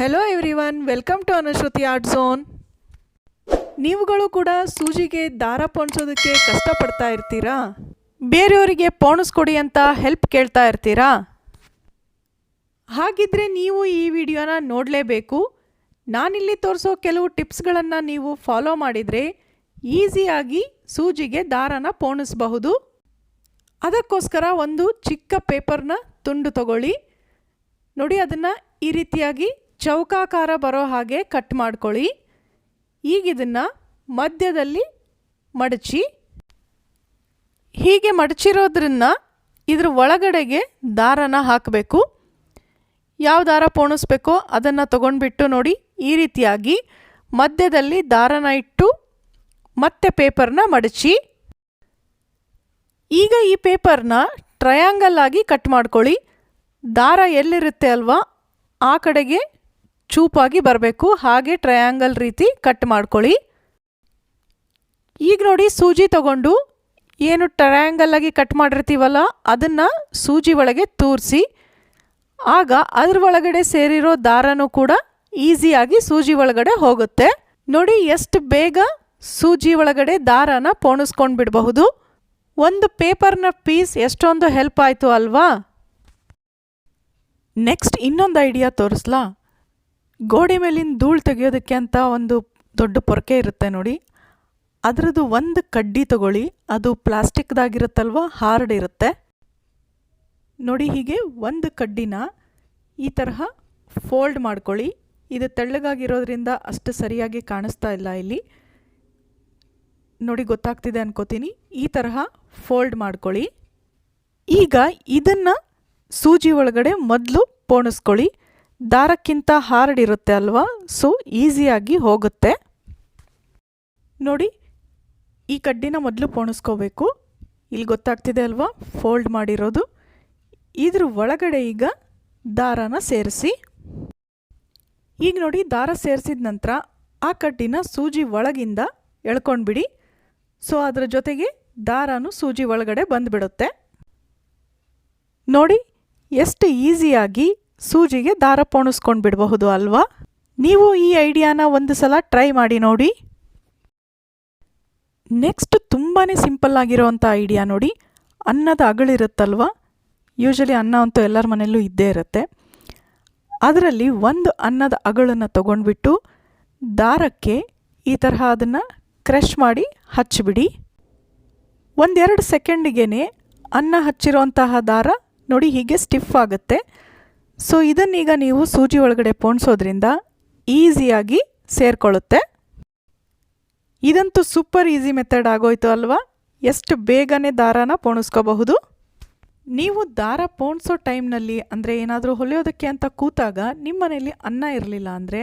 Hello everyone welcome to Anushruti art zone ನೀವುಗಳು ಕೂಡ ಸೂಜಿಗೆ ದಾರ ಪೋಣಿಸೋದಕ್ಕೆ ಕಷ್ಟಪಡ್ತಾ ಇರ್ತೀರಾ? ಬೇರೆಯವರಿಗೆ ಪೋಣಿಸ್ಕೊಡಿ ಅಂತ ಹೆಲ್ಪ್ ಕೇಳ್ತಾ ಇರ್ತೀರಾ? ಹಾಗಿದ್ರೆ ನೀವು ಈ ವಿಡಿಯೋನ ನೋಡಲೇಬೇಕು. ನಾನಿಲ್ಲಿ ತೋರಿಸೋ ಕೆಲವು ಟಿಪ್ಸ್ಗಳನ್ನು ನೀವು ಫಾಲೋ ಮಾಡಿದರೆ ಈಸಿಯಾಗಿ ಸೂಜಿಗೆ ದಾರನ ಪೋಣಿಸಬಹುದು. ಅದಕ್ಕೋಸ್ಕರ ಒಂದು ಚಿಕ್ಕ ಪೇಪರ್ನ ತುಂಡು ತಗೊಳ್ಳಿ. ನೋಡಿ ಅದನ್ನು ಈ ರೀತಿಯಾಗಿ ಚೌಕಾಕಾರ ಬರೋ ಹಾಗೆ ಕಟ್ ಮಾಡ್ಕೊಳ್ಳಿ. ಈಗ ಇದನ್ನು ಮಧ್ಯದಲ್ಲಿ ಮಡಚಿ, ಹೀಗೆ ಮಡಚಿರೋದ್ರನ್ನ ಇದ್ರ ಒಳಗಡೆಗೆ ದಾರನ ಹಾಕಬೇಕು. ಯಾವ ದಾರ ಪೋಣಿಸ್ಬೇಕೋ ಅದನ್ನು ತಗೊಂಡ್ಬಿಟ್ಟು ನೋಡಿ, ಈ ರೀತಿಯಾಗಿ ಮಧ್ಯದಲ್ಲಿ ದಾರನ ಇಟ್ಟು ಮತ್ತೆ ಪೇಪರ್ನ ಮಡಚಿ. ಈಗ ಈ ಪೇಪರ್ನ ಟ್ರಯಾಂಗಲ್ ಆಗಿ ಕಟ್ ಮಾಡ್ಕೊಳ್ಳಿ. ದಾರ ಎಲ್ಲಿರುತ್ತೆ ಅಲ್ವಾ? ಆ ಕಡೆಗೆ ಚೂಪಾಗಿ ಬರಬೇಕು. ಹಾಗೆ ಟ್ರಯಾಂಗಲ್ ರೀತಿ ಕಟ್ ಮಾಡ್ಕೊಳ್ಳಿ. ಈಗ ನೋಡಿ ಸೂಜಿ ತಗೊಂಡು ಏನು ಟ್ರಯಾಂಗಲ್ ಆಗಿ ಕಟ್ ಮಾಡಿರ್ತೀವಲ್ಲ, ಅದನ್ನು ಸೂಜಿ ಒಳಗೆ ತೂರಿಸಿ. ಆಗ ಅದ್ರ ಒಳಗಡೆ ಸೇರಿರೋ ದಾರನೂ ಕೂಡ ಈಸಿಯಾಗಿ ಸೂಜಿ ಒಳಗಡೆ ಹೋಗುತ್ತೆ. ನೋಡಿ ಎಷ್ಟು ಬೇಗ ಸೂಜಿ ಒಳಗಡೆ ದಾರನ ಪೋಣಿಸ್ಕೊಂಡು ಬಿಡಬಹುದು. ಒಂದು ಪೇಪರ್ನ ಪೀಸ್ ಎಷ್ಟೊಂದು ಹೆಲ್ಪ್ ಆಯಿತು ಅಲ್ವಾ? ನೆಕ್ಸ್ಟ್ ಇನ್ನೊಂದು ಐಡಿಯಾ ತೋರಿಸ್ಲಾ? ಗೋಡೆ ಮೇಲಿನ ಧೂಳು ತೆಗೆಯೋದಕ್ಕೆ ಅಂತ ಒಂದು ದೊಡ್ಡ ಪೊರಕೆ ಇರುತ್ತೆ ನೋಡಿ. ಅದರದ್ದು ಒಂದು ಕಡ್ಡಿ ತಗೊಳ್ಳಿ. ಅದು ಪ್ಲಾಸ್ಟಿಕ್ದಾಗಿರುತ್ತಲ್ವ? ಹಾರ್ಡ್ ಇರುತ್ತೆ ನೋಡಿ ಹೀಗೆ ಒಂದು ಕಡ್ಡಿನ ಈ ತರಹ ಫೋಲ್ಡ್ ಮಾಡ್ಕೊಳ್ಳಿ. ಇದು ತೆಳ್ಳಗಾಗಿರೋದ್ರಿಂದ ಅಷ್ಟು ಸರಿಯಾಗಿ ಕಾಣಿಸ್ತಾ ಇಲ್ಲ ಇಲ್ಲಿ. ನೋಡಿ ಗೊತ್ತಾಗ್ತಿದೆ ಅನ್ಕೋತೀನಿ. ಈ ತರಹ ಫೋಲ್ಡ್ ಮಾಡ್ಕೊಳ್ಳಿ. ಈಗ ಇದನ್ನು ಸೂಜಿ ಒಳಗಡೆ ಮೊದಲು ಪೋಣಿಸ್ಕೊಳ್ಳಿ. ದಾರಕ್ಕಿಂತ ಹಾರ್ಡ್ ಇರುತ್ತೆ ಅಲ್ವಾ? ಸೊ ಈಸಿಯಾಗಿ ಹೋಗುತ್ತೆ. ನೋಡಿ, ಈ ಕಡ್ಡಿನ ಮೊದಲು ಪೋಣಿಸ್ಕೋಬೇಕು. ಇಲ್ಲಿ ಗೊತ್ತಾಗ್ತಿದೆ ಅಲ್ವಾ? ಫೋಲ್ಡ್ ಮಾಡಿರೋದು. ಇದ್ರ ಒಳಗಡೆ ಈಗ ದಾರನ ಸೇರಿಸಿ. ಈಗ ನೋಡಿ, ದಾರ ಸೇರಿಸಿದ ನಂತರ ಆ ಕಡ್ಡಿನ ಸೂಜಿ ಒಳಗಿಂದ ಎಳ್ಕೊಂಡ್ಬಿಡಿ. ಸೊ ಅದರ ಜೊತೆಗೆ ದಾರನು ಸೂಜಿ ಒಳಗಡೆ ಬಂದುಬಿಡುತ್ತೆ. ನೋಡಿ, ಎಷ್ಟು ಈಸಿಯಾಗಿ ಸೂಜಿಗೆ ದಾರ ಪೋಣಿಸ್ಕೊಂಡು ಬಿಡಬಹುದು ಅಲ್ವಾ? ನೀವು ಈ ಐಡಿಯಾನ ಒಂದು ಸಲ ಟ್ರೈ ಮಾಡಿ ನೋಡಿ. ನೆಕ್ಸ್ಟ್ ತುಂಬಾ ಸಿಂಪಲ್ ಆಗಿರೋವಂಥ ಐಡಿಯಾ ನೋಡಿ. ಅನ್ನದ ಅಗಳಿರುತ್ತಲ್ವ? ಯೂಶಲಿ ಅನ್ನ ಅಂತೂ ಎಲ್ಲರ ಮನೆಯಲ್ಲೂ ಇದ್ದೇ ಇರುತ್ತೆ. ಅದರಲ್ಲಿ ಒಂದು ಅನ್ನದ ಅಗಳನ್ನು ತಗೊಂಡ್ಬಿಟ್ಟು ದಾರಕ್ಕೆ ಈ ತರಹ ಅದನ್ನು ಕ್ರಶ್ ಮಾಡಿ ಹಚ್ಚಿಬಿಡಿ. ಒಂದೆರಡು ಸೆಕೆಂಡಿಗೆ ಅನ್ನ ಹಚ್ಚಿರೋಂತಹ ದಾರ ನೋಡಿ ಹೀಗೆ ಸ್ಟಿಫ್ ಆಗುತ್ತೆ. ಸೊ ಇದನ್ನೀಗ ನೀವು ಸೂಜಿ ಒಳಗಡೆ ಪೋಣಿಸೋದ್ರಿಂದ ಈಸಿಯಾಗಿ ಸೇರಿಕೊಳ್ಳುತ್ತೆ. ಇದಂತೂ ಸೂಪರ್ ಈಸಿ ಮೆಥಡ್ ಆಗೋಯ್ತು ಅಲ್ವಾ? ಎಷ್ಟು ಬೇಗನೆ ದಾರಾನ ಪೋಣಿಸ್ಕೋಬಹುದು? ನೀವು ದಾರ ಪೋಣಿಸೋ ಟೈಮ್ನಲ್ಲಿ ಅಂದರೆ ಏನಾದರೂ ಹೊಲಿಯೋದಕ್ಕೆ ಅಂತ ಕೂತಾಗ ನಿಮ್ಮ ಮನೇಲಿ ಅನ್ನ ಇರಲಿಲ್ಲ ಅಂದರೆ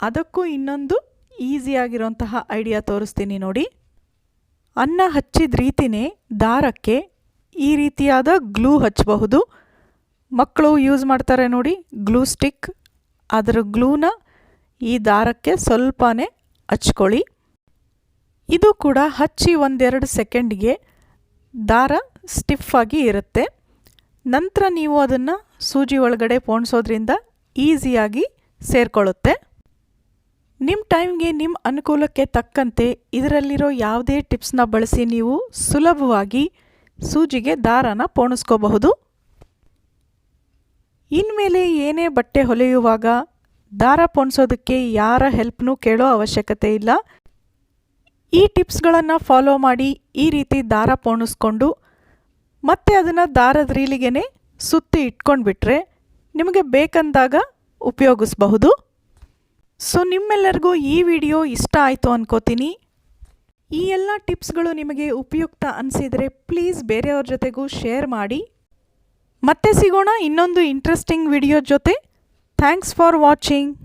ಅದಕ್ಕೂ ಇನ್ನೊಂದು ಈಸಿಯಾಗಿರೋಂತಹ ಐಡಿಯಾ ತೋರಿಸ್ತೀನಿ ನೋಡಿ. ಅನ್ನ ಹಚ್ಚಿದ ರೀತಿನೇ ದಾರಕ್ಕೆ ಈ ರೀತಿಯಾದ ಗ್ಲೂ ಹಚ್ಚಬಹುದು ಮಕ್ಕಳು ಯೂಸ್ ಮಾಡ್ತಾರೆ ನೋಡಿ ಗ್ಲೂ ಸ್ಟಿಕ್ ಅದರ ಗ್ಲೂನ ಈ ದಾರಕ್ಕೆ ಸ್ವಲ್ಪನೇ ಹಚ್ಕೊಳ್ಳಿ. ಇದು ಕೂಡ ಹಚ್ಚಿ ಒಂದೆರಡು ಸೆಕೆಂಡ್ಗೆ ದಾರ ಸ್ಟಿಫ್ ಆಗಿ ಇರುತ್ತೆ. ನಂತರ ನೀವು ಅದನ್ನು ಸೂಜಿ ಒಳಗಡೆ ಪೋಣಿಸೋದ್ರಿಂದ ಈಸಿಯಾಗಿ ಸೇರಿಕೊಳ್ಳುತ್ತೆ. ನಿಮ್ಮ ಟೈಮ್ಗೆ ನಿಮ್ಮ ಅನುಕೂಲಕ್ಕೆ ತಕ್ಕಂತೆ ಇದರಲ್ಲಿರೋ ಯಾವುದೇ ಟಿಪ್ಸ್ನ ಬಳಸಿ ನೀವು ಸುಲಭವಾಗಿ ಸೂಜಿಗೆ ದಾರನ ಪೋಣಿಸ್ಕೋಬಹುದು. ಇನ್ಮೇಲೆ ಏನೇ ಬಟ್ಟೆ ಹೊಲೆಯುವಾಗ ದಾರ ಪೊಣಿಸೋದಕ್ಕೆ ಯಾರ ಹೆಲ್ಪ್ನೂ ಕೇಳೋ ಅವಶ್ಯಕತೆ ಇಲ್ಲ. ಈ ಟಿಪ್ಸ್ಗಳನ್ನು ಫಾಲೋ ಮಾಡಿ ಈ ರೀತಿ ದಾರ ಪೋಣಿಸ್ಕೊಂಡು ಮತ್ತೆ ಅದನ್ನು ದಾರದ ರೀಲಿಗೆ ಸುತ್ತಿ ಇಟ್ಕೊಂಡ್ಬಿಟ್ರೆ ನಿಮಗೆ ಬೇಕಂದಾಗ ಉಪಯೋಗಿಸಬಹುದು. ಸೊ, ನಿಮ್ಮೆಲ್ಲರಿಗೂ ಈ ವಿಡಿಯೋ ಇಷ್ಟ ಆಯಿತು ಅನ್ಕೋತೀನಿ. ಈ ಎಲ್ಲ ಟಿಪ್ಸ್ಗಳು ನಿಮಗೆ ಉಪಯುಕ್ತ ಅನಿಸಿದರೆ ಪ್ಲೀಸ್ ಬೇರೆಯವ್ರ ಜೊತೆಗೂ ಶೇರ್ ಮಾಡಿ. ಮತ್ತೆ ಸಿಗೋಣ ಇನ್ನೊಂದು ಇಂಟ್ರೆಸ್ಟಿಂಗ್ ವಿಡಿಯೋ ಜೊತೆ. Thanks for watching